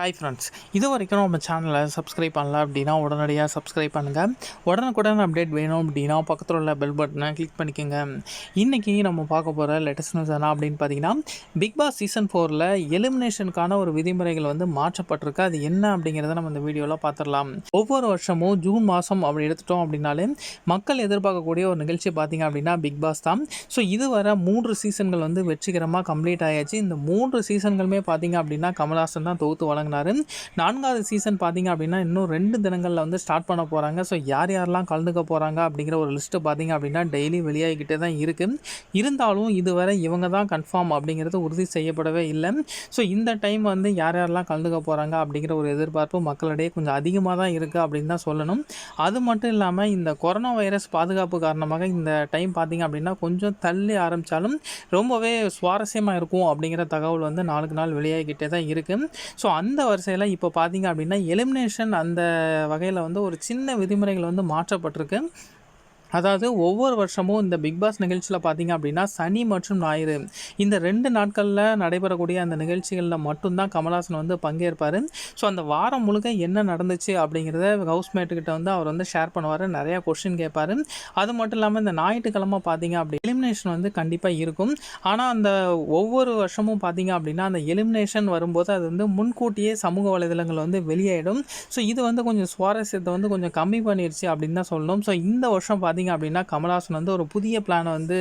Hi friends இது வரைக்கும் நம்ம சேனலை சப்ஸ்கிரைப் பண்ணல அப்படின்னா உடனடியாக சப்ஸ்கிரைப் பண்ணுங்கள் உடனுக்குடன் அப்டேட் வேணும் அப்படின்னா பக்கத்தில் உள்ள பெல் பட்டனை கிளிக் பண்ணிக்கோங்க. இன்றைக்கி நம்ம பார்க்க போகிற லேட்டஸ்ட் நியூஸ் என்ன அப்படின்னு பார்த்தீங்கன்னா பிக் பாஸ் சீசன் ஃபோரில் எலிமினேஷனுக்கான ஒரு விதிமுறைகள் வந்து மாற்றப்பட்டிருக்கு. அது என்ன அப்படிங்கிறத நம்ம இந்த வீடியோவில் பார்த்துடலாம். ஒவ்வொரு வருஷமும் ஜூன் மாதம் அப்படி எடுத்துட்டோம் அப்படின்னாலே மக்கள் எதிர்பார்க்கக்கூடிய ஒரு நிகழ்ச்சி பார்த்தீங்க அப்படின்னா பிக் பாஸ் தான். ஸோ இதுவரை மூன்று சீசன்கள் வந்து வெற்றிகரமாக கம்ப்ளீட் ஆயாச்சு. இந்த மூன்று சீசன்களுமே பார்த்தீங்க அப்படின்னா கமல்ஹாசன் தான் தொகுத்து வழங்கினார் நான்காவது சீசன் பார்த்தீங்க அப்படின்னா இன்னும் ரெண்டு தினங்களில் வந்து ஸ்டார்ட் பண்ண போகிறாங்க ஸோ யார் யாரெல்லாம் கலந்துக்க போகிறாங்க அப்படிங்கிற ஒரு லிஸ்ட்டு பார்த்தீங்க அப்படின்னா டெய்லி வெளியாகிக்கிட்டே தான் இருக்குது இருந்தாலும் இதுவரை இவங்க தான் கன்ஃபார்ம் அப்படிங்கிறது உறுதி செய்யப்படவே இல்லை. ஸோ இந்த டைம் வந்து யார் யாரெல்லாம் கலந்துக்க போகிறாங்க அப்படிங்கிற ஒரு எதிர்பார்ப்பு மக்களிடையே கொஞ்சம் அதிகமாக தான் இருக்குது அப்படின்னு தான் சொல்லணும். அது மட்டும் இல்லாமல் இந்த கொரோனா வைரஸ் பாதுகாப்பு காரணமாக இந்த டைம் பார்த்தீங்க அப்படின்னா கொஞ்சம் தள்ளி ஆரம்பித்தாலும் ரொம்பவே சுவாரஸ்யமாக இருக்கும் அப்படிங்கிற தகவல் வந்து நாளுக்கு நாள் வெளியாகிக்கிட்டே தான் இருக்குது ஸோ அந்த வரிசையில் இப்போ பார்த்தீங்க அப்படின்னா எலிமினேஷன் அந்த வகையில் வந்து ஒரு சின்ன விதிமுறைகள் வந்து மாற்றப்பட்டிருக்கு. அதாவது ஒவ்வொரு வருஷமும் இந்த பிக் பாஸ் நிகழ்ச்சியில் பார்த்தீங்க அப்படின்னா சனி மற்றும் ஞாயிறு. இந்த ரெண்டு நாட்களில் நடைபெறக்கூடிய அந்த நிகழ்ச்சிகளில் மட்டும்தான் கமல்ஹாசன் வந்து பங்கேற்பார். ஸோ அந்த வாரம் முழுக்க என்ன நடந்துச்சு அப்படிங்கிறத ஹவுஸ்மேட்டுக்கிட்ட வந்து அவர் வந்து ஷேர் பண்ணுவார். நிறையா கொஷின் கேட்பார். அது மட்டும் இல்லாமல் இந்த ஞாயிற்றுக்கிழமை பார்த்தீங்க அப்படி எலிமினேஷன் வந்து கண்டிப்பாக இருக்கும். ஆனால் அந்த ஒவ்வொரு வருஷமும் பார்த்தீங்க அப்படின்னா அந்த எலிமினேஷன் வரும்போது அது வந்து முன்கூட்டியே சமூக வலைதளங்கள் வந்து வெளியாயிடும். ஸோ இது வந்து கொஞ்சம் சுவாரஸ்யத்தை வந்து கொஞ்சம் கம்மி பண்ணிடுச்சு அப்படின்னு தான் சொல்லணும். ஸோ இந்த வருஷம் பார்த்தீங்க அப்படின்னா கமல்ஹாசன் வந்து ஒரு புதிய பிளானை வந்து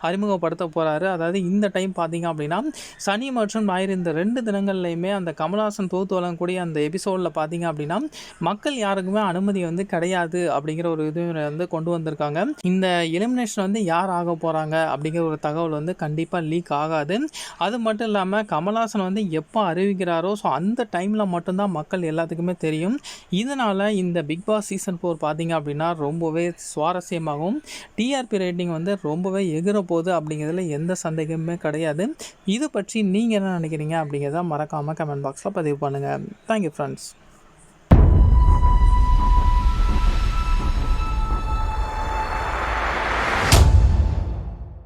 அறிமுகப்படுத்த போகிறாரு அதாவது இந்த டைம் பார்த்தீங்க அப்படின்னா சனி மற்றும் ஞாயிறு இந்த ரெண்டு தினங்கள்லையுமே அந்த கமல்ஹாசன் தோத்து வழங்கக்கூடிய அந்த எபிசோடில் பார்த்தீங்க அப்படின்னா மக்கள் யாருக்குமே அனுமதி வந்து கிடையாது அப்படிங்கிற ஒரு இது வந்து கொண்டு வந்திருக்காங்க. இந்த எலிமினேஷன் வந்து யார் ஆக போகிறாங்க அப்படிங்கிற ஒரு தகவல் வந்து கண்டிப்பாக லீக் ஆகாது. அது மட்டும் இல்லாமல் கமல்ஹாசன் வந்து எப்போ அறிவிக்கிறாரோ ஸோ அந்த டைமில் மட்டும்தான் மக்கள் எல்லாத்துக்குமே தெரியும். இதனால் இந்த பிக் பாஸ் சீசன் ஃபோர் பார்த்தீங்க அப்படின்னா ரொம்பவே சுவாரஸ்யமாகவும் டிஆர்பி ரேட்டிங் வந்து ரொம்பவே எகிற போகுது அப்படிங்கிறதுல எந்த சந்தேகமுமே கிடையாது. இது பற்றி நீங்கள் என்ன நினைக்கிறீங்க அப்படிங்கிறத மறக்காமல் கமெண்ட் பாக்ஸில் பதிவு பண்ணுங்கள் தேங்க்யூ ஃப்ரெண்ட்ஸ்